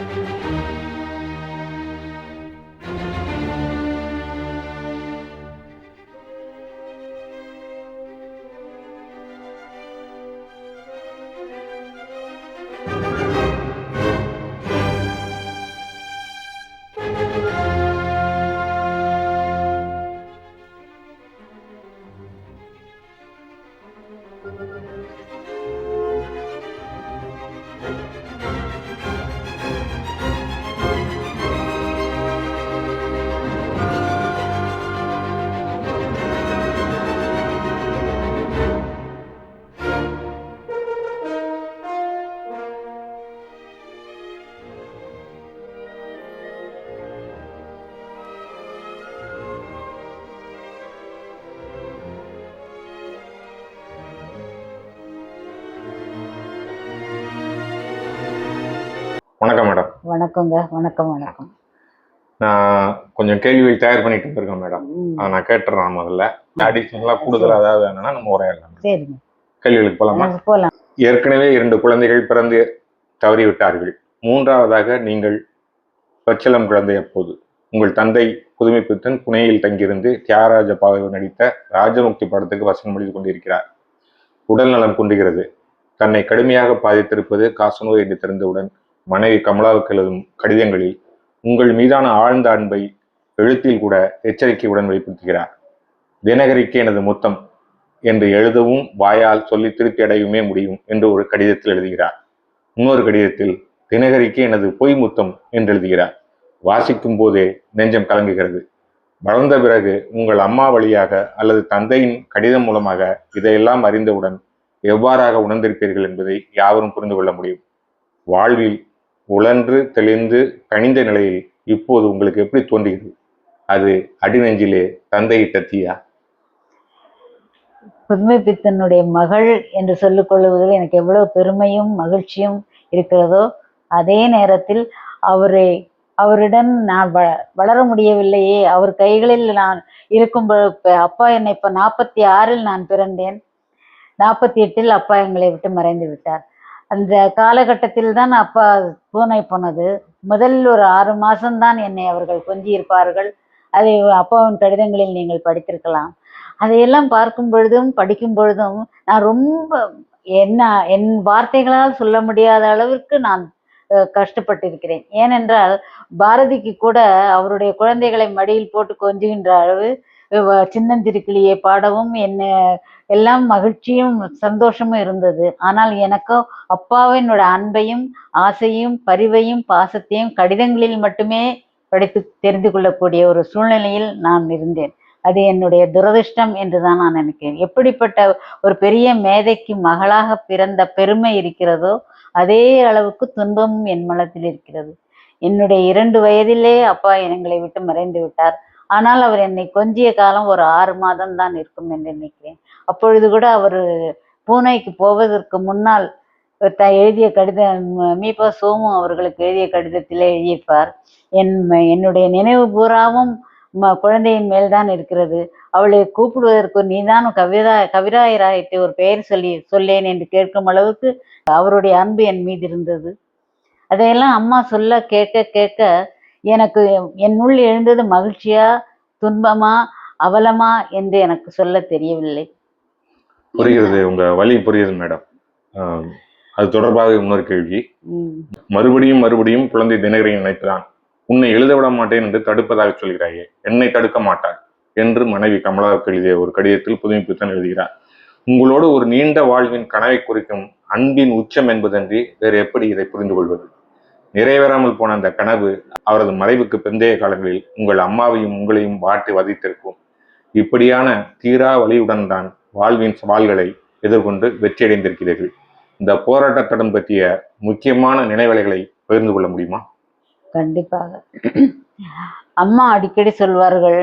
வணக்கம் மேடம் வணக்கங்க வணக்கம் வணக்கம். நான் கொஞ்சம் கேள்விகள் தயார் பண்ணிட்டு இருக்கேன் மேடம். நான் கேட்டுறேன் முதல்ல. அடிஷனலா கூடுதலா ஏதாவது வேணும்னா நம்ம உரையாடலாம் சரிங்க. கேள்விகளுக்கு போலாமா? போலாம். ஏற்கனவே இரண்டு குழந்தைகள் பிறந்து தவறிவிட்டார்கள். மூன்றாவதாக நீங்கள் பச்சளம் குழந்தை அப்போது. உங்கள் தந்தை புதுமைப்பித்தன் புனேயில் தங்கியிருந்து தியாகராஜ பாகவ நடித்த ராஜமுக்தி படத்துக்கு வசனம் எழுதி கொண்டிருக்கிறார். உடல் நலம் குன்றுகிறது. தன்னை கடுமையாக பாதித்திருப்பது காசநோய் என்று தெரிந்தவுடன் மனைவி கமலாவுக்கு எழுதும் கடிதங்களில் உங்கள் மீதான ஆழ்ந்த அன்பை எழுத்தில் கூட எச்சரிக்கையுடன் வெளிப்படுத்துகிறார். தினகரிக்கு எனது முத்தம் என்று எழுதவும் வாயால் சொல்லி திருப்தி அடையுமே முடியும் என்று ஒரு கடிதத்தில் எழுதுகிறார். இன்னொரு கடிதத்தில் தினகரிக்கு எனது பொய் முத்தம் என்று எழுதுகிறார். வாசிக்கும் போதே நெஞ்சம் கலங்குகிறது. வளர்ந்த பிறகு உங்கள் அம்மா வழியாக அல்லது தந்தையின் கடிதம் மூலமாக இதையெல்லாம் அறிந்தவுடன் எவ்வாறாக உணர்ந்திருப்பீர்கள் என்பதை யாவரும் புரிந்து கொள்ள முடியும். வாழ்வில் உழன்று தெளிந்து கனிந்த நிலையில் இப்போது உங்களுக்கு எப்படி தோன்றுகிறது? அது அடிநெஞ்சிலே தந்தையிட்ட தீயா புதுமை பித்தனுடைய மகள் என்று சொல்லிக் கொள்வதில் எனக்கு எவ்வளவு பெருமையும் மகிழ்ச்சியும் இருக்கிறதோ அதே நேரத்தில் அவரை அவரிடம் நான் வ வளர முடியவில்லையே அவர் கைகளில் நான் இருக்கும் அப்பா என்னை இப்போ நாற்பத்தி ஆறில் நான் பிறந்தேன். நாற்பத்தி எட்டில் அப்பா எங்களை விட்டு மறைந்து விட்டார். அந்த காலகட்டத்தில் தான் அப்பா பூனை போனது. முதல் ஒரு ஆறு மாதம்தான் என்னை அவர்கள் கொஞ்சி இருப்பார்கள். அதை அப்பாவின் கடிதங்களில் நீங்கள் படித்திருக்கலாம். அதையெல்லாம் பார்க்கும் பொழுதும் படிக்கும் பொழுதும் நான் ரொம்ப என்ன என் வார்த்தைகளால் சொல்ல முடியாத அளவிற்கு நான் கஷ்டப்பட்டிருக்கிறேன். ஏனென்றால் பாரதிக்கு கூட அவருடைய குழந்தைகளை மடியில் போட்டு கொஞ்சுகின்ற அளவு சின்னந்திருக்கிளியை பாடவும் என்ன எல்லாம் மகிழ்ச்சியும் சந்தோஷமும் இருந்தது. ஆனால் எனக்கோ அப்பாவினோட அன்பையும் ஆசையும் பரிவையும் பாசத்தையும் கடிதங்களில் மட்டுமே படித்து தெரிந்து கொள்ளக்கூடிய ஒரு சூழ்நிலையில் நான் இருந்தேன். அது என்னுடைய துரதிர்ஷ்டம் என்றுதான் நான் நினைக்கிறேன். எப்படிப்பட்ட ஒரு பெரிய மேதைக்கு மகளாக பிறந்த பெருமை இருக்கிறதோ அதே அளவுக்கு துன்பமும் என் மனத்தில் இருக்கிறது. என்னுடைய இரண்டு வயதிலே அப்பா எங்களை விட்டு மறைந்து விட்டார். ஆனால் அவர் என்னை கொஞ்சிய காலம் ஒரு ஆறு மாதம் தான் இருக்கும் என்று நினைக்கிறேன். அப்பொழுது கூட அவர் பூனைக்கு போவதற்கு முன்னால் த எழுதிய கடிதம் மீபா சோமு அவர்களுக்கு எழுதிய கடிதத்திலே எழுதியிருப்பார். என் என்னுடைய நினைவு பூராவும் ம- குழந்தையின் மேல்தான் இருக்கிறது. அவளை கூப்பிடுவதற்கு நீதான் கவிதா கவிராயராயத்தை ஒரு பெயர் சொல்லி சொல்லேன் என்று கேட்கும் அளவுக்கு அவருடைய அன்பு என் மீது இருந்தது. அதையெல்லாம் அம்மா சொல்ல கேட்க கேட்க எனக்கு என்னுள் எழுந்தது மகிழ்ச்சியா துன்பமா அவலமா என்று எனக்கு சொல்ல தெரியவில்லை. புரிகிறது உங்க வழி புரியுது மேடம். அது தொடர்பாக இன்னொரு கேள்வி. மறுபடியும் மறுபடியும் குழந்தை தினகரை நினைத்துதான் உன்னை எழுத விட மாட்டேன் என்று தடுப்பதாக சொல்கிறாயே. என்னை தடுக்க மாட்டாள் என்று மனைவி கமலாவுக்கு எழுதிய ஒரு கடிதத்தில் புதுமைப்பித்தன் எழுதுகிறார். உங்களோடு ஒரு நீண்ட வாழ்வின் கனவை குறிக்கும் அன்பின் உச்சம் என்பதன்றி வேறு எப்படி இதை புரிந்து கொள்வது நிறைவேறாமல் போன அந்த கனவு அவரது மறைவுக்கு பிந்தைய காலங்களில் உங்கள் அம்மாவையும் உங்களையும் வாட்டி வதைத்திருக்கும். இப்படியான தீரா வழியுடன் தான் வாழ்வின் சவால்களை எதிர்கொண்டு வெற்றியடைந்திருக்கிறீர்கள். இந்த போராட்டத்தடம் பற்றிய முக்கியமான நினைவலைகளை பகிர்ந்து கொள்ள முடியுமா? கண்டிப்பாக. அம்மா அடிக்கடி சொல்வார்கள்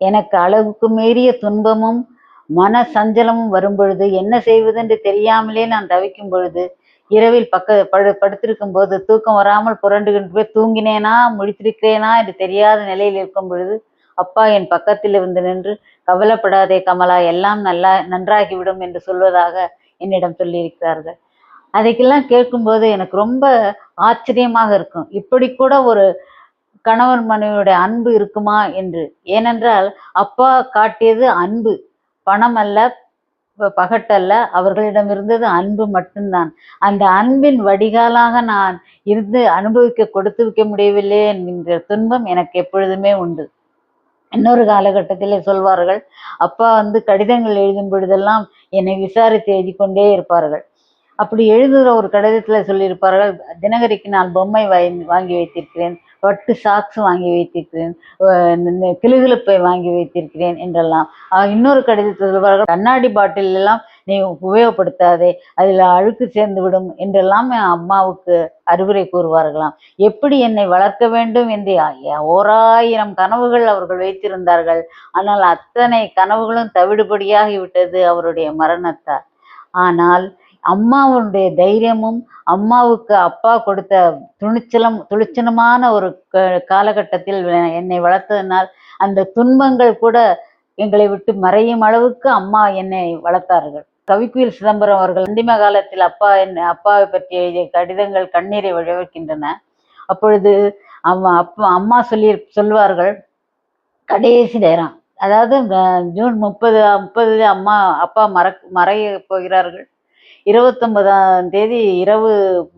எனக்கு அளவுக்கு மீறிய துன்பமும் மன சஞ்சலமும் வரும் பொழுது என்ன செய்வதென்று தெரியாமலே நான் தவிக்கும் பொழுது இரவில் பக்க படு படுத்திருக்கும் போது தூக்கம் வராமல் புரண்டுகின்ற போய் தூங்கினேனா முடித்திருக்கிறேனா என்று தெரியாத நிலையில் இருக்கும் பொழுது அப்பா என் பக்கத்தில் இருந்து நின்று கவலைப்படாதே கமலா எல்லாம் நல்லா நன்றாகிவிடும் என்று சொல்வதாக என்னிடம் சொல்லியிருக்கிறார்கள். அதைக்கெல்லாம் கேட்கும்போது எனக்கு ரொம்ப ஆச்சரியமாக இருக்கும். இப்படி கூட ஒரு கணவன் மனைவியுடைய அன்பு இருக்குமா என்று. ஏனென்றால் அப்பா காட்டியது அன்பு. பணம் அல்ல பகட்டல்ல அவர்களிடம் இருந்தது அன்பு மட்டும்தான். அந்த அன்பின் வடிகாலாக நான் இருந்து அனுபவிக்க கொடுத்து வைக்க முடியவில்லை என்கின்ற துன்பம் எனக்கு எப்பொழுதுமே உண்டு. இன்னொரு காலகட்டத்தில் சொல்வார்கள் அப்பா வந்து கடிதங்கள் எழுதும் பொழுதெல்லாம் என்னை விசாரித்து எழுதி கொண்டே இருப்பார்கள். அப்படி எழுதுகிற ஒரு கடிதத்தில் சொல்லியிருப்பார்கள் தினகரிக்கு நான் பொம்மை வாங்கி வாங்கி வைத்திருக்கிறேன் பட்டு சாக்ஸ் வாங்கி வைத்திருக்கிறேன் கிளுகிழப்பை இந்த வாங்கி வைத்திருக்கிறேன் என்றெல்லாம். இன்னொரு கடிதத்தில் சொல்வார்கள் கண்ணாடி பாட்டில் எல்லாம் நீ உபயோகப்படுத்தாதே அதில் அழுக்கு சேர்ந்து விடும் என்றெல்லாம் என் அம்மாவுக்கு அறிவுரை கூறுவார்களாம். எப்படி என்னை வளர்க்க வேண்டும் என்று ஓராயிரம் கனவுகள் அவர்கள் வைத்திருந்தார்கள். ஆனால் அத்தனை கனவுகளும் தவிடுபடியாகி விட்டது அவருடைய மரணத்தால். ஆனால் அம்மாவுடைய தைரியமும் அம்மாவுக்கு அப்பா கொடுத்த துணிச்சலம் துணிச்சலமான ஒரு க- காலகட்டத்தில் என்னை வளர்த்ததினால் அந்த துன்பங்கள் கூட எங்களை விட்டு மறையும் அளவுக்கு அம்மா என்னை வளர்த்தார்கள். கவிக்குயில் சிதம்பரம் அவர்கள் அந்திம காலத்தில் அப்பா என் அப்பாவை பற்றி எழுதிய கடிதங்கள் கண்ணீரை விளைவிக்கின்றன அப்பொழுது அம்மா அப்பா அம்மா சொல்லி சொல்வார்கள் கடைசி நேரம். அதாவது ஜூன் முப்பது முப்பது அம்மா அப்பா மற மறைய போகிறார்கள். இருபத்தொன்பதாம் தேதி இரவு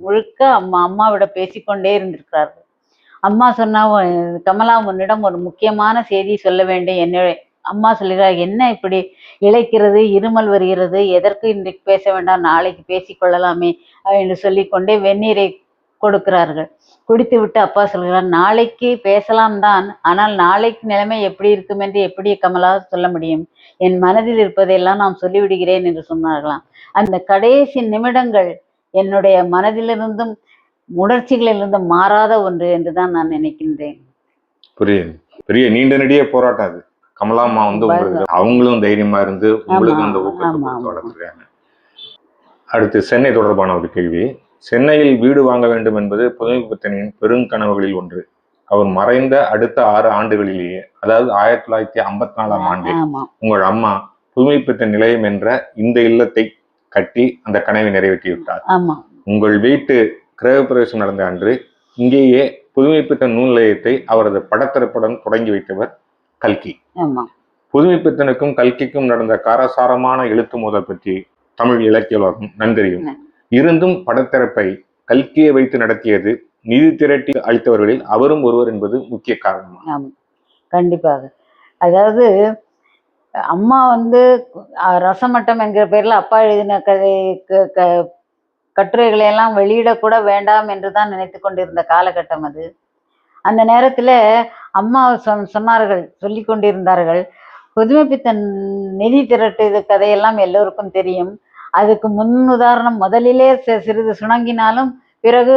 முழுக்க அம்மா அம்மாவிட பேசிக்கொண்டே இருந்திருக்கிறார்கள். அம்மா சொன்னா கமலா உன்னிடம் ஒரு முக்கியமான செய்தி சொல்ல வேண்டும். என்ன அம்மா சொல்லுகிறார் என்ன இப்படி இழைக்கிறது இருமல் வருகிறது எதற்கு இன்றைக்கு பேச வேண்டாம் நாளைக்கு பேசிக்கொள்ளலாமே என்று சொல்லிக்கொண்டே வெந்நீரை கொடுக்கிறார்கள். குடித்து விட்டு அப்பா சொல்கிறார் நாளைக்கு பேசலாம் தான் ஆனால் நாளைக்கு நிலைமை எப்படி இருக்கும் என்று எப்படி கமலா சொல்ல முடியும்? என் மனதில் இருப்பதையெல்லாம் நான் சொல்லிவிடுகிறேன் என்று சொன்னார்களாம். அந்த கடைசி நிமிடங்கள் என்னுடைய மனதிலிருந்தும் உணர்ச்சிகளிலிருந்தும் மாறாத ஒன்று என்றுதான் நான் நினைக்கின்றேன். புரியுது. பெரிய நீண்ட நெடிய போராட்டம் அது. கமலாம்மா வந்து உங்களுக்கு அவங்களும் தைரியமா இருந்து உங்களுக்கு அந்த ஊக்கத்தை. வளர்த்துருக்காங்க. அடுத்து சென்னை தொடர்பான ஒரு கேள்வி. சென்னையில் வீடு வாங்க வேண்டும் என்பது புதுமைப்பித்தனின் பெருங்கனவுகளில் ஒன்று. அவர் மறைந்த அடுத்த ஆறு ஆண்டுகளிலேயே அதாவது ஆயிரத்தி தொள்ளாயிரத்தி ஐம்பத்தி நாலாம் ஆண்டு ஆமா. உங்கள் அம்மா புதுமைப்பித்தன் நிலையம் என்ற இந்த இல்லத்தை கட்டி அந்த கனவை நிறைவேற்றிவிட்டார். ஆமா. உங்கள் வீட்டு கிரகப்பிரவேசம் நடந்த அன்று இங்கேயே புதுமைப்பித்தன் நூல் நிலையத்தை அவரது படத்திரைப்படம் தொடங்கி வைத்தவர் கல்கி. ஆமா. புதுமைப்பித்தனுக்கும் கல்கிக்கும் நடந்த காரசாரமான எழுத்து மோதல் பற்றி தமிழ் இலக்கிய உலகம் நன்கறியும். ம். இருந்தும் படத்திறப்பை கல்கியை வைத்து நடத்தியது நிதி திரட்டி அளித்தவர்களில் அவரும் ஒருவர் என்பது முக்கிய காரணம் கண்டிப்பாக. அதாவது அம்மா வந்து ரசமட்டம் என்கிற பேர்ல அப்பா எழுதின கதை கட்டுரைகளை எல்லாம் வெளியிடக்கூட வேண்டாம் என்று தான் நினைத்து கொண்டிருந்த காலகட்டம் அது. அந்த நேரத்துல அம்மா சொன் சொன்னார்கள் சொல்லி கொண்டிருந்தார்கள். புதுமைப்பித்தன் நிதி திரட்டு கதையெல்லாம் எல்லோருக்கும் தெரியும். அதுக்கு முன் உதாரணம் முதலிலே சிறிது சுணங்கினாலும் பிறகு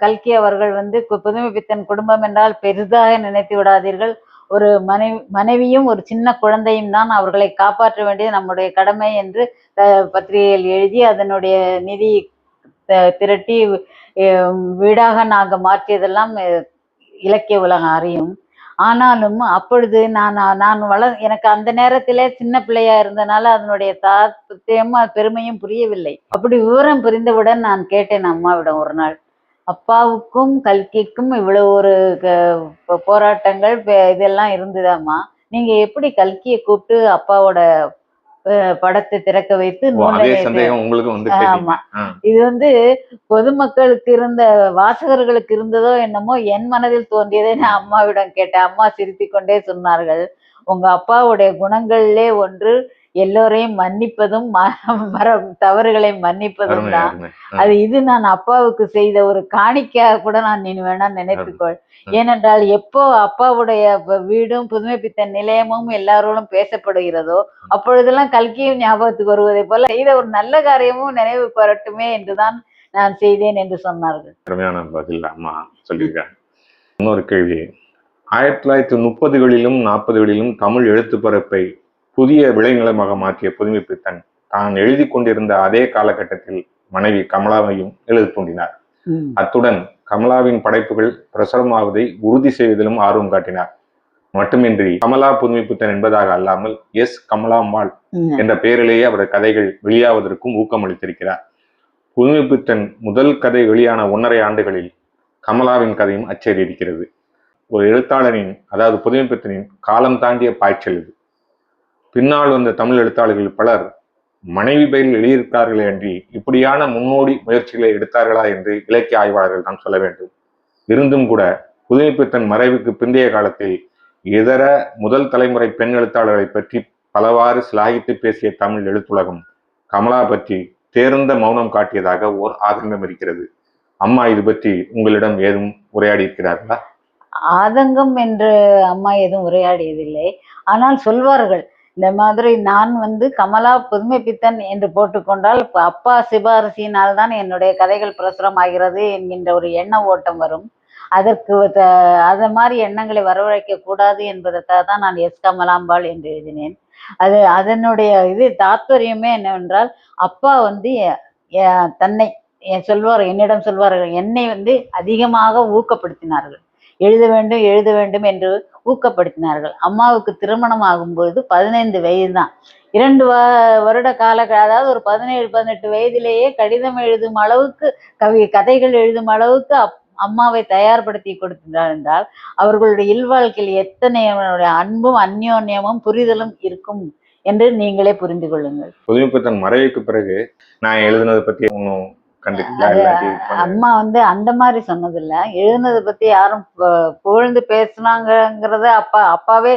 கல்கி அவர்கள் வந்து கு- புதுமைப்பித்தன் குடும்பம் என்றால் பெரிதாக நினைத்து விடாதீர்கள். ஒரு மனைவி மனைவியும் ஒரு சின்ன குழந்தையும் தான் அவர்களை காப்பாற்ற வேண்டியது நம்முடைய கடமை என்று பத்திரிகையில் எழுதி அதனுடைய நிதி த- திரட்டி வீடாக நாங்கள் மாற்றியதெல்லாம் இலக்கிய உலகம் அறியும். ஆனாலும் அப்பொழுது நான் நான் வளர் எனக்கு அந்த நேரத்திலே சின்ன பிள்ளையா இருந்தனால அதனுடைய தாற்பயமும் அது பெருமையும் புரியவில்லை. அப்படி விவரம் புரிந்தவுடன் நான் கேட்டேன் அம்மாவிடம் ஒரு நாள் அப்பாவுக்கும் கல்கிக்கும் இவ்வளவு ஒரு போராட்டங்கள் இதெல்லாம் இருந்ததாம்மா. நீங்க எப்படி கல்கியை கூப்பிட்டு அப்பாவோட படத்தை திறக்க வைத்து ஆமா. இது வந்து பொதுமக்களுக்கு இருந்த வாசகர்களுக்கு இருந்ததோ என்னமோ என் மனதில் தோன்றியதை நான் அம்மாவிடம் கேட்டேன். அம்மா சிரித்துக் கொண்டே சொன்னார்கள். உங்க அப்பாவுடைய குணங்களிலே ஒன்று எல்லோரையும் மன்னிப்பதும் ம- மற தவறுகளை மன்னிப்பதும் தான். அது இது நான் அப்பாவுக்கு செய்த ஒரு காணிக்கையாக கூட நான் நீ வேணா நினைத்துக்கொள். ஏனென்றால் எப்போ அப்பாவுடைய வீடும் புதுமைப்பித்த நிலையமும் எல்லாரோடும் பேசப்படுகிறதோ அப்பொழுதெல்லாம் கல்கியும் ஞாபகத்துக்கு வருவதை போல செய்த ஒரு நல்ல காரியமும் நினைவு வரட்டுமே என்றுதான் நான் செய்தேன் என்று சொன்னார்கள். அருமையான பதில் அம்மா சொல்லியிருக்காங்க. இன்னொரு கேள்வி. ஆயிரத்தி தொள்ளாயிரத்தி முப்பதுகளிலும் நாற்பதுகளிலும் தமிழ் எழுத்துப்பரப்பை புதிய விளைநிலமாக மாற்றிய புதுமைப்பித்தன் தான் எழுதி கொண்டிருந்த அதே காலகட்டத்தில் மனைவி கமலாவையும் எழுத தூண்டினார். அத்துடன் கமலாவின் படைப்புகள் பிரசுரமாவதை உறுதி செய்வதிலும் ஆர்வம் காட்டினார். மட்டுமின்றி கமலா புதுமைப்பித்தன் என்பதாக அல்லாமல் எஸ். கமலாம்பாள். என்ற பெயரிலேயே அவரது கதைகள் வெளியாவதற்கும் ஊக்கமளித்திருக்கிறார் புதுமைப்பித்தன் முதல் கதை வெளியான ஒன்றரை ஆண்டுகளில் கமலாவின் கதையும் அச்சேறி இருக்கிறது ஒரு எழுத்தாளரின் அதாவது புதுமைப்பித்தனின் காலம் தாண்டிய பாய்ச்சல் இது. பின்னால் வந்த தமிழ் எழுத்தாளர்கள் பலர் மனைவி பெயரில் எழுதியிருக்கார்களே அன்றி இப்படியான முன்னோடி முயற்சிகளை எடுத்தார்களா என்று இலக்கிய ஆய்வாளர்கள் தான் சொல்ல வேண்டும். இருந்தும் கூட புதுமைப்பித்தன் மறைவுக்கு பிந்தைய காலத்தில் இதர முதல் தலைமுறை பெண் எழுத்தாளர்களை பற்றி பலவாறு சிலாகித்து பேசிய தமிழ் எழுத்துலகம் கமலா பற்றி தேர்ந்த மௌனம் காட்டியதாக ஓர் ஆதங்கம் இருக்கிறது. அம்மா இது பற்றி உங்களிடம் ஏதும் உரையாடி இருக்கிறார்களா ஆதங்கம் என்று அம்மா எதுவும் உரையாடியதில்லை. ஆனால் சொல்வார்கள் இந்த மாதிரி நான் வந்து கமலா புதுமை பித்தன் என்று போட்டுக்கொண்டால் அப்பா சிபாரிசியினால் தான் என்னுடைய கதைகள் பிரசுரமாகிறது என்கின்ற ஒரு எண்ண ஓட்டம் வரும். அதற்கு த- அது மாதிரி எண்ணங்களை வரவழைக்க கூடாது என்பதற்காக தான் நான் எஸ் கமலாம்பாள் என்று எழுதினேன். அது அதனுடைய இது தாத்பரியமே என்னவென்றால் அப்பா வந்து தன்னை என் சொல்வார் என்னிடம் சொல்வார்கள் என்னை வந்து அதிகமாக ஊக்கப்படுத்தினார்கள். எழுத வேண்டும் எழுத வேண்டும் என்று ஊக்கப்படுத்தினார்கள். அம்மாவுக்கு திருமணம் ஆகும்போது பதினைந்து வயது தான் இரண்டு வ வருட கால அதாவது ஒரு பதினேழு பதினெட்டு வயதிலேயே கடிதம் எழுதும் அளவுக்கு கவி கதைகள் எழுதும் அளவுக்கு அப் அம்மாவை தயார்படுத்தி கொடுத்தார் என்றால் அவர்களுடைய இல்வாழ்க்கையில் எத்தனை அன்பும் அந்யோன்யமும் புரிதலும் இருக்கும் என்று நீங்களே புரிந்து கொள்ளுங்கள். புதுமைப்பித்தன் மறைவுக்கு பிறகு நான் எழுதுனதை பற்றி ஒன்றும் அம்மா வந்து அந்த மாதிரி சொன்னதில்ல. எழுதுனதை பத்தி யாரும் புகழ்ந்து பேசுனாங்கங்கிறத அப்பா அப்பாவே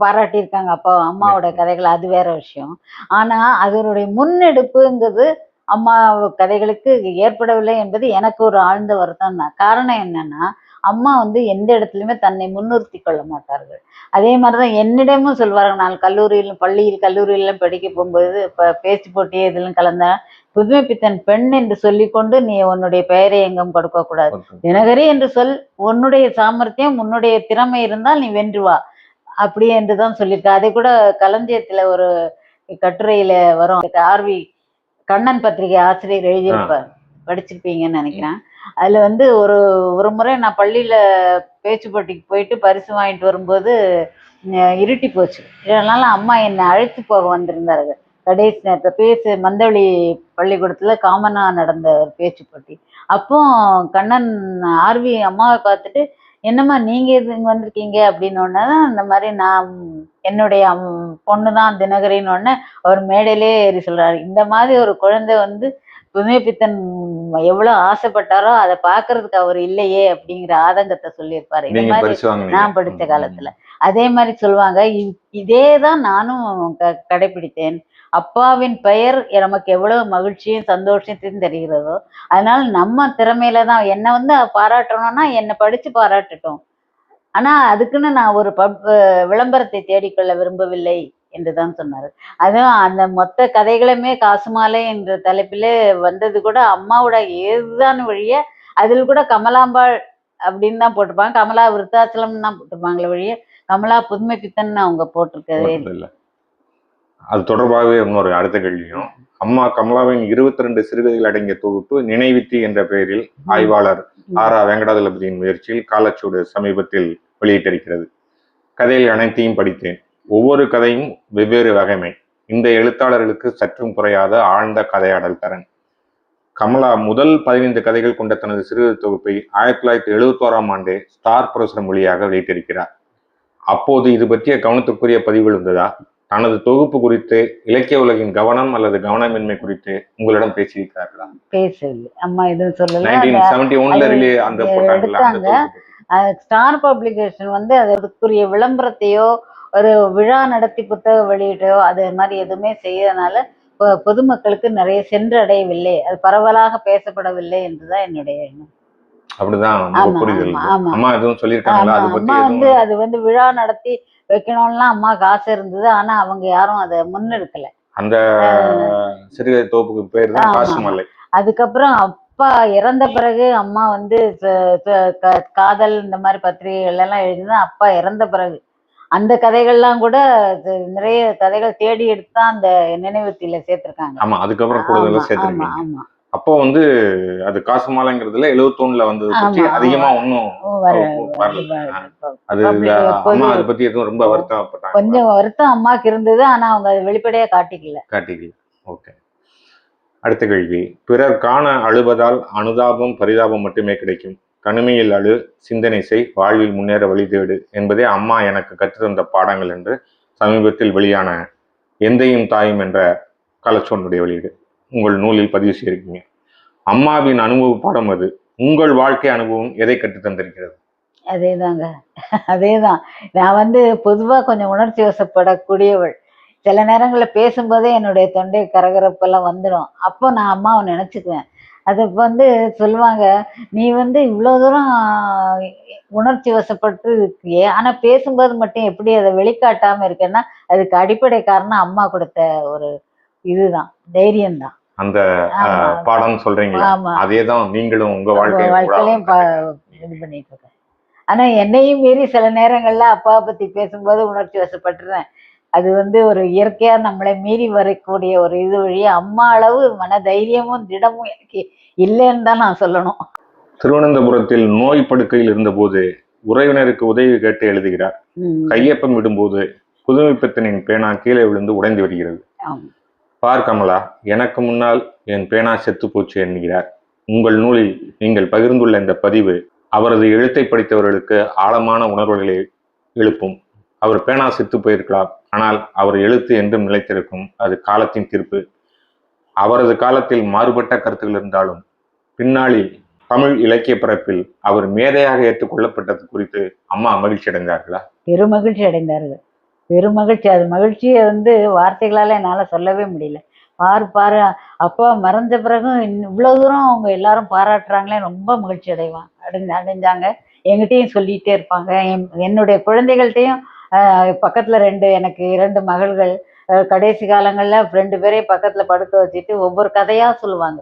பாராட்டியிருக்காங்க. அப்பா அம்மாவோட கதைகள் அது வேற விஷயம். ஆனா அதனுடைய முன்னெடுப்புங்கிறது அம்மா கதைகளுக்கு ஏற்படவில்லை என்பது எனக்கு ஒரு ஆழ்ந்த வருத்தம் தான் காரணம் என்னன்னா அம்மா வந்து எந்த இடத்துலையுமே தன்னை முன்னிறுத்தி கொள்ள மாட்டார்கள். அதே மாதிரிதான் என்னிடமும் சொல்வார்கள் நான் கல்லூரியிலும் பள்ளியில் கல்லூரியிலும் படிக்க போகும்போது இப்போ பேச்சு போட்டி இதிலும் கலந்தேன் புதுமை பித்தன் பெண் என்று சொல்லிக்கொண்டு நீ உன்னுடைய பெயரை எங்கும் கொடுக்க கூடாது. தினகரி என்று சொல் உன்னுடைய சாமர்த்தியம் உன்னுடைய திறமை இருந்தால் நீ வென்று வா. அப்படி என்று தான் சொல்லியிருக்க அதை கூட களஞ்சியத்துல ஒரு கட்டுரையில வரும். ஆர்வி கண்ணன் பத்திரிகை ஆசிரியர் எழுதியிருப்பார். படிச்சிருப்பீங்கன்னு நினைக்கிறேன். அதுல வந்து ஒரு ஒரு முறை நான் பள்ளியில பேச்சு போட்டிக்கு போயிட்டு பரிசு வாங்கிட்டு வரும்போது இருட்டி போச்சு. இதனால அம்மா என்னை அழைத்து போக வந்திருந்தார்கள். கடைசி நேரத்தில் பேசு மந்தவெளி பள்ளிக்கூடத்துல காமனா நடந்த ஒரு பேச்சு போட்டி அப்போ கண்ணன் ஆர்வி அம்மாவை பார்த்துட்டு என்னம்மா நீங்க இது இங்க வந்திருக்கீங்க? அப்படின்னு உடனே தான் இந்த மாதிரி நான் என்னுடைய பொண்ணு தான் தினகரின்னு உடனே அவர் மேடையிலே ஏறி சொல்றாரு. இந்த மாதிரி ஒரு குழந்தை வந்து புதுமை பித்தன் எவ்வளவு ஆசைப்பட்டாரோ அதை பார்க்கறதுக்கு அவர் இல்லையே அப்படிங்கிற ஆதங்கத்தை சொல்லியிருப்பாரு. இந்த மாதிரி நான் ம், காலத்துல. அதே மாதிரி சொல்லுவாங்க இதே தான் நானும் கடைபிடித்தேன். அப்பாவின் பெயர் நமக்கு எவ்வளவு மகிழ்ச்சியும் சந்தோஷத்தையும் தெரிகிறதோ அதனால நம்ம திறமையில தான் என்னை வந்து பாராட்டணும்னா என்னை படிச்சு பாராட்டட்டும். ஆனா அதுக்குன்னு நான் ஒரு பப் விளம்பரத்தை தேடிக்கொள்ள விரும்பவில்லை. என்று தான் சொன்னார். அதுவும் அந்த மொத்த கதைகளுமே காசுமாலை என்ற தலைப்பிலே வந்தது கூட அம்மாவோட ஏதுதான் வழிய அதில் கூட கமலாம்பாள் அப்படின்னு தான் போட்டிருப்பாங்க. கமலா விருத்தாச்சலம் தான் போட்டிருப்பாங்களே வழிய கமலா புதுமை பித்தன் அவங்க. போட்டதில்ல. அது தொடர்பாகவே இன்னொரு அடுத்த கேள்வியும் அம்மா கமலாவின் இருபத்தி ரெண்டு சிறுகதைகள் அடங்கிய தொகுப்பு நினைவித்தி என்ற பெயரில் ஆய்வாளர் ஆரா வெங்கடாதளபதியின் முயற்சியில் காலச்சூடு சமீபத்தில் வெளியிட்டிருக்கிறது. கதைகள் அனைத்தையும் படித்தேன். ஒவ்வொரு கதையும் வெவ்வேறு வகைமை. இந்த எழுத்தாளர்களுக்கு சற்றும் குறையாத ஆழ்ந்த கதையாடல் தரன் கமலா முதல் பதினைந்து கதைகள் கொண்ட தனது சிறுகதை தொகுப்பை ஆயிரத்தி தொள்ளாயிரத்தி எழுபத்தோராம் ஆண்டு ஸ்டார் பிரசுரம் மொழியாக வெளியிட்டிருக்கிறார். அப்போது இது பற்றிய கவனத்துக்குரிய பதிவுகள் இருந்ததா? தனது தொகுப்பு குறித்து இலக்கிய உலகின் கவனம் அல்லது கவனமின்மை குறித்து உங்களிடம் பேசியிருக்கிறார்களா? பேசவில்லை. அம்மா எதுவும் சொல்லல. அந்த. ஸ்டார் பப்ளிகேஷன் வந்து அதுக்குரிய விளம்பரத்தையோ ஒரு விழா நடத்தி புத்தக வெளியீட்டோ அது மாதிரி எதுவுமே செய்யறதுனால பொதுமக்களுக்கு நிறைய சென்றடையவில்லை. அது பரவலாக பேசப்படவில்லை என்றுதான் என்னுடைய எண்ணம். அம்மா அம்மா வந்து அது வந்து விழா நடத்தி வைக்கணும்லாம் அம்மாவுக்கு ஆசை இருந்தது. ஆனா அவங்க யாரும் அதை முன்னெடுக்கல. அந்த சிறுகதை தொகுப்புக்கு பேர் தான் காசுமலை அதுக்கப்புறம் அப்பா இறந்த பிறகு அம்மா வந்து காதல் இந்த மாதிரி பத்திரிகைகள் எல்லாம் எழுதினா அப்பா இறந்த பிறகு அந்த கதைகள்லாம் கூட நிறைய கதைகள் தேடி எடுத்து தான் அந்த நினைவுத்தில சேர்த்திருக்காங்க. ஆமா அதுக்கப்புறம் கூடுதலா சேர்த்திருக்கீங்க. ஆமா அப்போ வந்து அது காசுமாலைங்கிறதுல எழுவத்தொன்னுல வந்தது பற்றி அதிகமா. ஒன்றும் வர- அது அம்மா பத்தி எதுவும் ரொம்ப வருத்தப்பட்டாங்க. கொஞ்சம் வருத்தம் அம்மாக்கு இருந்தது ஆனா அவங்க அதை வெளிப்படையா காட்டிக்கல. காட்டிக்கல. ஓகே. அடுத்த கேள்வி. பிறர் காண அழுவதால் அனுதாபம் பரிதாபம் மட்டுமே கிடைக்கும். தனிமையில் அழு சிந்தனை செய் வாழ்வில் முன்னேற வழி தேடு என்பதே அம்மா எனக்கு கற்றுத்தந்த பாடங்கள் என்று சமீபத்தில் வெளியான எந்தையும் தாயும் என்ற கலச்சோனுடைய வெளியீடு. உங்கள் நூலில் பதிவு செய்திருக்கீங்க. அம்மாவின் அனுபவ பாடம் அது. உங்கள் வாழ்க்கை அனுபவம் எதை கற்றுத்தந்திருக்கிறது அதே தாங்க அதே தான் நான் வந்து பொதுவாக கொஞ்சம் உணர்ச்சி வசப்படக்கூடியவள். சில நேரங்களில் பேசும்போதே என்னுடைய தொண்டை கரகரப்பெல்லாம் வந்துடும். அப்போ நான் அம்மாவை நினச்சிக்குவேன். அது வந்து சொல்லுவாங்க நீ வந்து இவ்வளோ தூரம் உணர்ச்சி வசப்பட்டு இருக்கியே ஆனால் பேசும்போது மட்டும் எப்படி அதை வெளிக்காட்டாமல் இருக்கேன்னா அதுக்கு அடிப்படை காரணம் அம்மா கொடுத்த ஒரு இதுதான் தைரியம்தான் அந்த பாடம் சொல்றீங்களா? அதே தான் நீங்களும் உங்க வாழ்க்கையிலையும் இது பண்ணிட்டு இருக்கேன். ஆனா என்னையும் மீறி சில நேரங்கள்ல அப்பாவை பத்தி பேசும்போது உணர்ச்சி வசப்பட்டுறேன். அது வந்து ஒரு இயற்கையா நம்மளை மீறி வரக்கூடிய ஒரு இது வழியா அம்மா அளவு மன தைரியமும் திடமும் எனக்கு இல்லைன்னு தான் நான் சொல்லணும். திருவனந்தபுரத்தில் நோய் படுக்கையில் இருந்தபோது உறவினருக்கு உதவி கேட்டு எழுதுகிறார். கையொப்பம் இடும்போது புதுமைப்பித்தனின் பேனா கீழே விழுந்து உடைந்து வருகிறது ஆமா. பார் கமலா எனக்கு முன்னால் என் பேனா செத்து போச்சு என்கிறார். உங்கள் நூலில் நீங்கள் பகிர்ந்துள்ள இந்த பதிவு அவரது எழுத்தை படித்தவர்களுக்கு ஆழமான உணர்வுகளை எழுப்பும். அவர் பேனா செத்து போயிருக்கலாம். ஆனால் அவர் எழுத்து என்றும் நிலைத்திருக்கும். அது காலத்தின் தீர்ப்பு. அவரது காலத்தில் மாறுபட்ட கருத்துக்கள் இருந்தாலும் பின்னாளில் தமிழ் இலக்கிய பரப்பில் அவர் மேதையாக ஏற்றுக்கொள்ளப்பட்டது குறித்து அம்மா மகிழ்ச்சி அடைந்தார்களா? பெருமகிழ்ச்சி அடைந்தார்கள். பெருமகிழ்ச்சி அது மகிழ்ச்சியை வந்து வார்த்தைகளால என்னால் சொல்லவே முடியல. பாரு பாரு. அப்பா மறைஞ்ச பிறகும் இவ்வளோ தூரம் அவங்க எல்லாரும் பாராட்டுறாங்களே. ரொம்ப மகிழ்ச்சி அடைவான் அடைஞ்ச அடைஞ்சாங்க. எங்கிட்டையும் சொல்லிகிட்டே இருப்பாங்க. என் என்னுடைய குழந்தைகள்கிட்டையும் பக்கத்துல ரெண்டு எனக்கு இரண்டு மகள்கள். கடைசி காலங்கள்ல ரெண்டு பேரையும் பக்கத்துல படுக்க வச்சுட்டு ஒவ்வொரு கதையா சொல்லுவாங்க.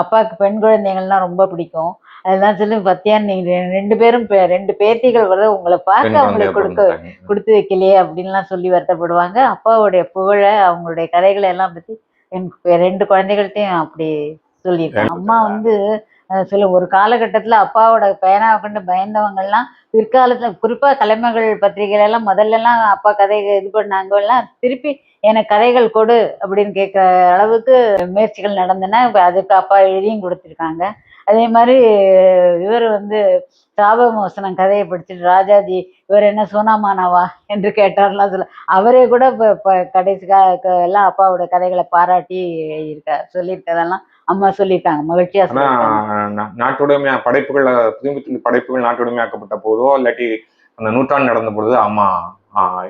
அப்பாவுக்கு பெண் குழந்தைகள்லாம் ரொம்ப பிடிக்கும். அதெல்லாம் சொல்லி பத்தியா நீங்க ரெண்டு பேரும் ரெண்டு பேத்திகள் வர உங்களை பார்க்க அவங்களுக்கு கொடுக்க. கொடுத்து வைக்கலையே அப்படின்லாம் சொல்லி வருத்தப்படுவாங்க. அப்பாவுடைய புகழை அவங்களுடைய கதைகளை எல்லாம் பத்தி எனக்கு ரெண்டு குழந்தைகள்ட்டையும் அப்படி சொல்லியிருக்காங்க. அம்மா வந்து அஹ், சில ஒரு காலகட்டத்தில் அப்பாவோட பேனாவை கொண்டு பயந்தவங்கள்லாம் பிற்காலத்தில் குறிப்பாக தலைமைகள் பத்திரிகையில முதல்லலாம் அப்பா கதை இது பண்ணாங்கலாம் திருப்பி எனக்கு கதைகள் கொடு அப்படின்னு கேட்குற அளவுக்கு முயற்சிகள் நடந்தன இப்போ அதுக்கு அப்பா எழுதியும் கொடுத்துருக்காங்க. அதே மாதிரி இவர் வந்து சாபமோசனம் கதையை படிச்சுட்டு ராஜாஜி இவர் என்ன சோனாமானாவா? என்று கேட்டார்லாம் சொல்ல அவரே கூட இப்போ இப்போ கடைசி எல்லாம் அப்பாவோட கதைகளை பாராட்டி எழுதியிருக்கார் சொல்லியிருக்கதெல்லாம் அம்மா சொல்லியிருக்காங்க மகிழ்ச்சியா நாட்டுடைமையா படைப்புகள் புதுமைப்பித்தன் படைப்புகள் நாட்டுடைமையாக்கப்பட்ட போதோ இல்லாட்டி அந்த நூற்றாண்டு நடந்த பொழுது அம்மா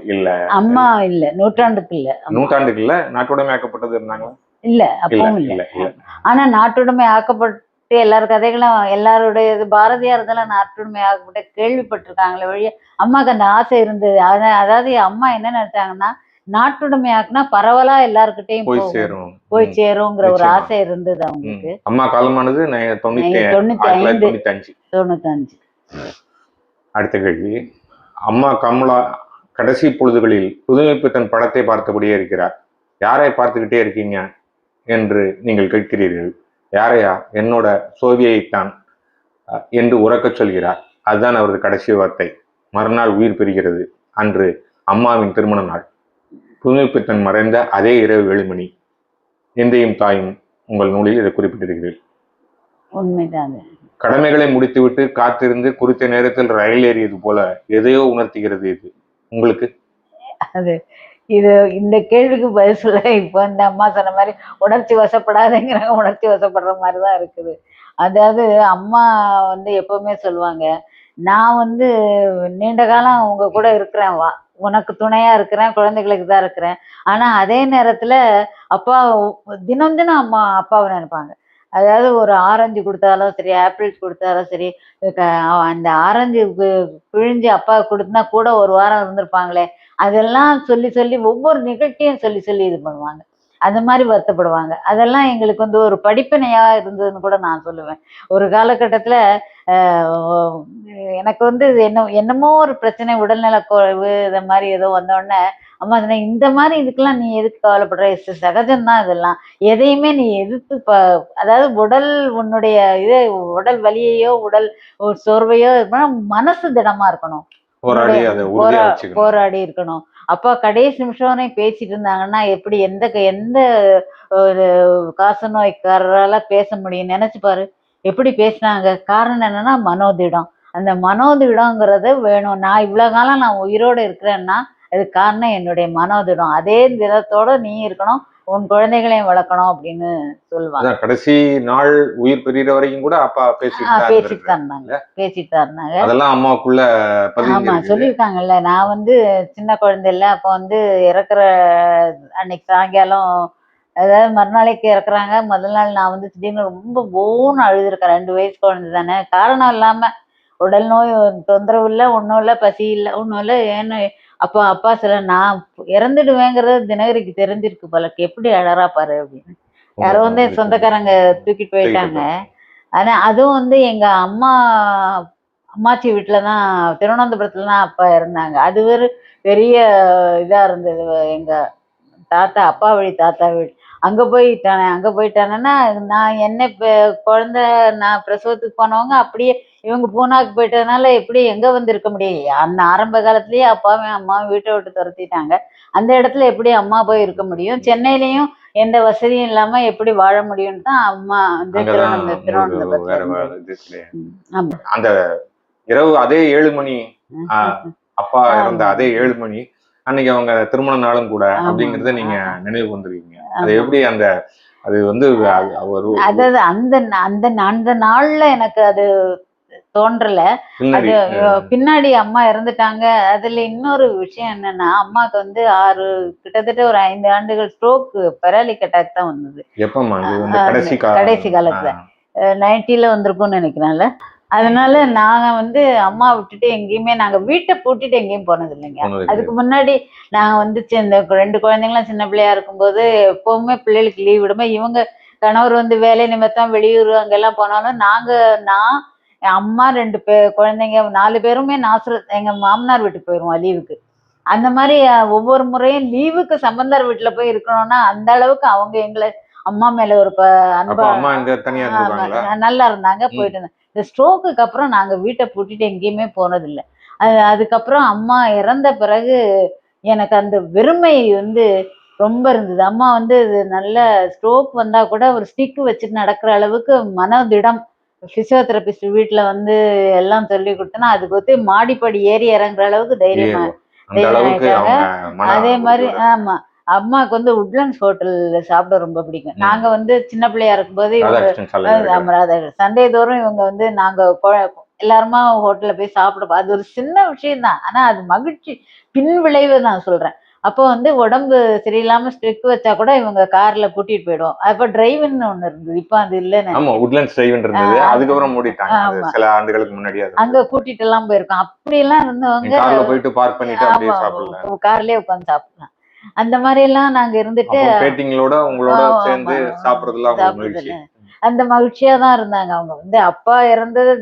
இல்ல. அம்மா இல்ல நூற்றாண்டுக்கு இல்ல. நூற்றாண்டுக்கு இல்ல நாட்டுடைமையாக்கப்பட்டது இருந்தாங்க இல்ல அப்பவும் இல்ல ஆனா நாட்டுடைமை ஆக்கப்பட்டு எல்லார் கதைகளும் எல்லாருடைய இது பாரதியார் இதெல்லாம் நாட்டுடைமை ஆக்கப்பட்ட கேள்விப்பட்டிருக்காங்களே வழிய அம்மாக்கு அந்த ஆசை இருந்தது. அத- அதாவது அம்மா என்ன நினைச்சாங்கன்னா நாட்டுடைமை ஆக்குனா பரவலா எல்லாருக்கிட்டையும் போய். சேரும். போய் ம். சேருங்கிற ஒரு. ஆசை இருந்தது அவங்களுக்கு. அம்மா காலமானது தொண்ணூத்தி அஞ்சு தொண்ணூத்தஞ்சு. அடுத்த கேள்வி. அம்மா கமலா கடைசி பொழுதுகளில் புதுமைப்பித்தன் படத்தை பார்த்தபடியே இருக்கிறார். யாரை பார்த்துக்கிட்டே இருக்கீங்க என்று நீங்கள் கேட்கிறீர்கள். யாரையா? என்னோட சோவியைத்தான் என்று உறக்கச் சொல்கிறார். அதுதான் அவரது கடைசி வார்த்தை. மறுநாள் உயிர் பெறுகிறது அன்று அம்மாவின் திருமண நாள். புதுமைப்பித்தன் மறைந்த அதே இரவு ஏழு மணி எந்தையும் தாயும் உங்கள் நூலில் இதை குறிப்பிட்டிருக்கிறீர்கள். கடமைகளை முடித்துவிட்டு காத்திருந்து குறித்த நேரத்தில் ரயில் ஏறியது போல எதையோ உணர்த்துகிறது இது. உங்களுக்கு? அது இது இந்த கேள்விக்கு பதில் சொல்ல இப்போ இந்த அம்மா சொன்ன மாதிரி உணர்ச்சி வசப்படாதேங்கிறாங்க. உணர்ச்சி வசப்படுற மாதிரி தான் இருக்குது. அதாவது அம்மா வந்து எப்பவுமே சொல்லுவாங்க நான் வந்து நீண்ட காலம் உங்க கூட இருக்கிறேன் வா. உனக்கு துணையா இருக்கிறேன் குழந்தைகளுக்கு தான் இருக்கிறேன். ஆனா அதே நேரத்துல அப்பா தினம் தினம் அம்மா அப்பாவை நினைப்பாங்க. அதாவது ஒரு ஆரஞ்சு கொடுத்தாலும் சரி ஆப்பிள்ஸ் கொடுத்தாலும் சரி அந்த ஆரஞ்சு பிழிஞ்சு அப்பா கொடுத்தனா கூட ஒரு வாரம் இருந்திருப்பாங்களே. அதெல்லாம் சொல்லி சொல்லி ஒவ்வொரு நிகழ்ச்சியும் சொல்லி சொல்லி இது பண்ணுவாங்க. அந்த மாதிரி வருத்தப்படுவாங்க. அதெல்லாம் எங்களுக்கு வந்து ஒரு படிப்பினையா இருந்ததுன்னு கூட நான் சொல்லுவேன். ஒரு காலகட்டத்துல ஆஹ், எனக்கு வந்து இது என்ன என்னமோ ஒரு பிரச்சனை உடல்நல குறைவு இந்த மாதிரி ஏதோ வந்தோடனே அம்மா சொன்ன இந்த மாதிரி இதுக்கெல்லாம் நீ எதுக்கு கவலைப்படுற? இது சகஜம்தான் இதெல்லாம். எதையுமே நீ எதிர்த்து ப அதாவது உடல் உன்னுடைய இது உடல் வலியையோ உடல் ஒரு சோர்வையோ இது மனசு திடமா இருக்கணும். அதை போராடி இருக்கணும். அப்பா கடைசி நிமிஷம் வரையும் பேசிட்டு இருந்தாங்கன்னா எப்படி எந்த க- எந்த ஒரு காச நோய்க்காரரால பேச முடியும் நினைச்சு பாரு. எப்படி பேசினாங்க? காரணம் என்னன்னா மனோதிடம். அந்த மனோதிடங்கிறது வேணும். நான் இவ்வளோ காலம் நான் உயிரோடு இருக்கிறேன்னா அது காரணம் என்னுடைய மனோதிடம். அதே திடத்தோட நீ இருக்கணும். உன் குழந்தைகளையும் வளர்க்கணும் அப்படின்னு சொல்லுவாங்க. கடைசி நாள் உயிர் பிரிகிற வரைக்கும் கூட அப்பா பேசிட்டு பேசிட்டு. தான் இருந்தாங்க பேசிட்டு தான் இருந்தாங்க. அதெல்லாம் அம்மாவுக்குள்ள ஆமா சொல்லியிருக்காங்கல்ல நான் வந்து சின்ன குழந்தைல அப்போ வந்து இறக்குற அன்னைக்கு சாயங்காலம் அதாவது மறுநாளைக்கு இறக்குறாங்க. முதல் நாள் நான் வந்து திடீர்னு ரொம்ப போன்னு அழுதுருக்கேன். ரெண்டு வயசு குழந்தை தானே. காரணம் இல்லாம உடல் நோய் தொந்தரவு இல்லை ஒன்றும் இல்லை பசி இல்லை ஒன்றும் இல்லை ஏன்னு அப்போ அப்பா சொல்ல நான் இறந்துடுவேங்கிறது தினகரிக்கு தெரிஞ்சிருக்கு போல எப்படி அழறா பாரு அப்படின்னு. யாரோ வந்து என் சொந்தக்காரங்க தூக்கிட்டு போயிட்டாங்க. ஆனா அதுவும் வந்து எங்க அம்மா அம்மாச்சி வீட்டுல தான் திருவனந்தபுரத்துல தான் அப்பா இருந்தாங்க. அது ஒரு பெரிய இதா இருந்தது. எங்க தாத்தா அப்பா வழி தாத்தா வீடு. அங்க போயிட்டானே அங்க போயிட்டானேன்னா நான் என்ன குழந்தை நான் பிரசவத்துக்கு போனவங்க அப்படியே இவங்க பூனாக்கு போயிட்டதுனால எப்படி எங்க வந்து இருக்க முடியும் அந்த ஆரம்ப காலத்திலேயே அப்பாவும் அம்மாவும் வீட்டை விட்டு துரத்திட்டாங்க அந்த இடத்துல எப்படி அம்மா போய் இருக்க முடியும் சென்னையிலயும் எந்த வசதியும் இல்லாம எப்படி வாழ முடியும்னு தான் அம்மா வந்து அங்கதான் திருவனந்த உங்களுக்கு வேற திருவனந்தபுரத்துல வேற இது கிடையாது. ம், ஆமா அந்த இரவு அதே ஏழு மணி அப்பா ஆமா. இறந்த அதே ஏழு மணி அன்னைக்கு அவங்க திருமண நாளும் கூட. அப்படிங்கறத நீங்க நினைவு வந்திருக்கீங்க அது. எப்படி அந்த அது வந்து அது- ஒரு அதாவது அந்த அந்த அந்த நாள்ல எனக்கு அது தோன்றல. அது பின்னாடி அம்மா இறந்துட்டாங்க. அதுல இன்னொரு விஷயம் என்னன்னா அம்மாக்கு வந்து ஆறு கிட்டத்தட்ட ஒரு ஐந்து ஆண்டுகள் ஸ்ட்ரோக் பெராலிக் அட்டாக் தான் வந்தது. கடைசி காலத்துல. நைன்டில வந்திருக்கும்னு நினைக்கிறேன்ல. அதனால நாங்க வந்து அம்மா விட்டுட்டு எங்கேயுமே நாங்க வீட்டை பூட்டிட்டு எங்கேயும் போனது இல்லைங்க. அதுக்கு முன்னாடி நாங்க வந்து இந்த ரெண்டு குழந்தைங்களும் சின்ன பிள்ளையா இருக்கும்போது எப்பவுமே பிள்ளைகளுக்கு லீவ் விடுமே இவங்க கணவர் வந்து வேலை நிமித்தம் வெளியூர் அங்கெல்லாம் போனாலும் நாங்க நான் என் அம்மா ரெண்டு பே குழந்தைங்க நாலு பேருமே நாசுர எங்க மாமனார் வீட்டுக்கு போயிடுவோம் லீவுக்கு. அந்த மாதிரி ஒவ்வொரு முறையும் லீவுக்கு சம்பந்தார் வீட்டுல போய் இருக்கணும்னா அந்த அளவுக்கு அவங்க எங்களை அம்மா மேல ஒரு அன்பா நல்லா இருந்தாங்க. போயிட்டு இருந்தாங்க இந்த ஸ்ட்ரோக்குக்கு அப்புறம் நாங்க வீட்டை பூட்டிட்டு எங்கேயுமே போனதில்லை. அது அதுக்கப்புறம் அம்மா இறந்த பிறகு எனக்கு அந்த வெறுமை வந்து ரொம்ப இருந்தது. அம்மா வந்து நல்ல ஸ்ட்ரோக் வந்தா கூட ஒரு ஸ்டிக் வச்சுட்டு நடக்கிற அளவுக்கு மனதிடம் பிசியோதெரபிஸ்ட் வீட்டுல வந்து எல்லாம் சொல்லி கொடுத்தனா அதுக்கு ஒத்து மாடிப்படி ஏறி இறங்குற அளவுக்கு தைரியமா அதே மாதிரி ஆமா. அம்மாவுக்கு வந்து உட்லண்ட்ஸ் ஹோட்டல்ல சாப்பிட ரொம்ப பிடிக்கும். நாங்க வந்து சின்ன பிள்ளையா இருக்கும்போது இவங்க சண்டே தோறும் இவங்க வந்து நாங்க எல்லாருமா ஹோட்டல்ல போய் சாப்பிட அது ஒரு சின்ன விஷயம் தான் ஆனா அது மகிழ்ச்சி. பின் விளைவு நான் சொல்றேன். அப்போ வந்து உடம்பு சரியில்லாம ஸ்ட்ரிக் வச்சா கூட இவங்க கார்ல கூட்டிட்டு போயிடுவோம் அப்ப டிரைவ்னு ஒண்ணு இருந்தது. இப்ப அது இல்லைன்னு ஆமா உட்லண்ட்ஸ் டிரைவ் இருந்தது. அதுக்கப்புறம் மூடிட்டாங்க. சில ஆண்டுகளுக்கு முன்னாடி அங்க கூட்டிட்டு எல்லாம் போயிருக்கோம் அப்படி எல்லாம் இருந்தவங்க கார்ல போயிட்டு பார்க் பண்ணிட்டு அப்படியே சாப்பிடலாம். கார்லயே உட்காந்து சாப்பிடலாம். அந்த மாதிரி எல்லாம் நாங்க இருந்துட்டு பேட்டிங்களோட உங்களோட சேர்ந்து ஆமா. அந்த மகிழ்ச்சியா தான் இருந்தாங்க அவங்க. வந்து அப்பா இறந்தது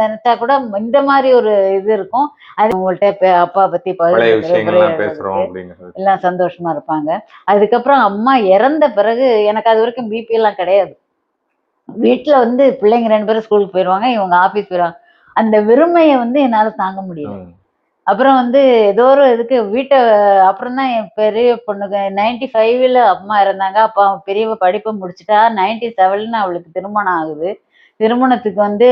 நினைச்சா கூட இந்த மாதிரி ஒரு இது இருக்கும். அது உங்கள்ட்ட இப்ப அப்பா பத்தி எல்லாம் சந்தோஷமா இருப்பாங்க. அதுக்கப்புறம் அம்மா இறந்த பிறகு எனக்கு அது வரைக்கும் பிபி எல்லாம் கிடையாது. வீட்டுல வந்து பிள்ளைங்க ரெண்டு பேரும் ஸ்கூலுக்கு போயிடுவாங்க இவங்க ஆபீஸ் போயிடுவாங்க அந்த வெறுமையை வந்து என்னால தாங்க முடியல. அப்புறம் வந்து ஏதோ ஒரு இதுக்கு வீட்டை அப்புறம் தான் என் பெரிய பொண்ணுக்கு நைன்டி ஃபைவ்ல அம்மா இருந்தாங்க அப்போ அவன் பெரியவ படிப்பு முடிச்சிட்டா நைன்டி செவன்ல அவளுக்கு திருமணம் ஆகுது. திருமணத்துக்கு வந்து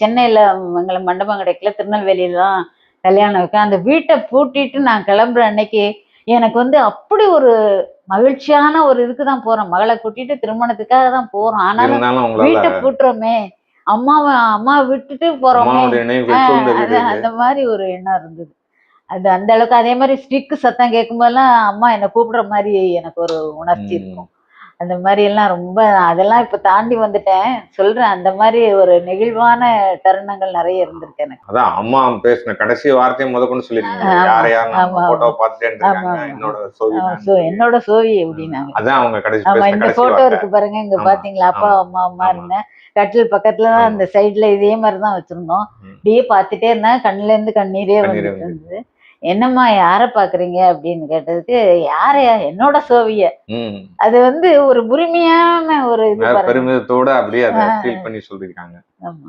சென்னையில் எங்களை மண்டபம் கிடைக்கல. திருநெல்வேலியில தான் கல்யாணம் வைக்க. அந்த வீட்டை பூட்டிட்டு நான் கிளம்புற அன்னைக்கு எனக்கு வந்து அப்படி ஒரு மகிழ்ச்சியான ஒரு இதுக்கு தான் போறோம் மகளை கூட்டிட்டு திருமணத்துக்காக தான் போறோம். ஆனாலும் வீட்டை பூட்டுறோமே. அம்மாவை அம்மா விட்டுட்டு போறோமே அந்த மாதிரி ஒரு எண்ணம் இருந்தது. அது அந்த அளவுக்கு அதே மாதிரி ஸ்டிக்கு சத்தம் கேட்கும்போதெல்லாம் அம்மா என்னை கூப்பிடுற மாதிரி எனக்கு ஒரு உணர்ச்சி. இருக்கும். அந்த மாதிரி எல்லாம் ரொம்ப அதெல்லாம் இப்ப தாண்டி வந்துட்டேன். சொல்றேன் அந்த மாதிரி ஒரு நெகிழ்வான தருணங்கள் நிறைய இருந்திருக்கு எனக்கு. அதான் அம்மா பேசின கடைசி வார்த்தையை முத கொண்டு சொல்லிருக்கீங்க. என்னோட சோவி அப்படின்னாங்க. அதான் அவங்க கடைசி ஆமா இந்த போட்டோ இருக்கு பாருங்க இங்க பாத்தீங்களா? அப்பா அம்மா அம்மா. இருந்தேன். கட்டில் பக்கத்துல தான். அந்த சைடுல இதே மாதிரி தான் வச்சிருந்தோம். ம். அப்படியே பார்த்துட்டே இருந்தேன் கண்ணுல இருந்து கண்ணீரே வந்துட்டு இருந்தது. என்னம்மா யார பாக்குறீங்க அப்படின்னு கேட்டதுக்கு யாரையா என்னோட சோவிய. அது வந்து ஒரு உரிமையான ஒரு பெருமிதத்தோட அப்படியே. ஃபீல் பண்ணி சொல்லிருக்காங்க ஆமா.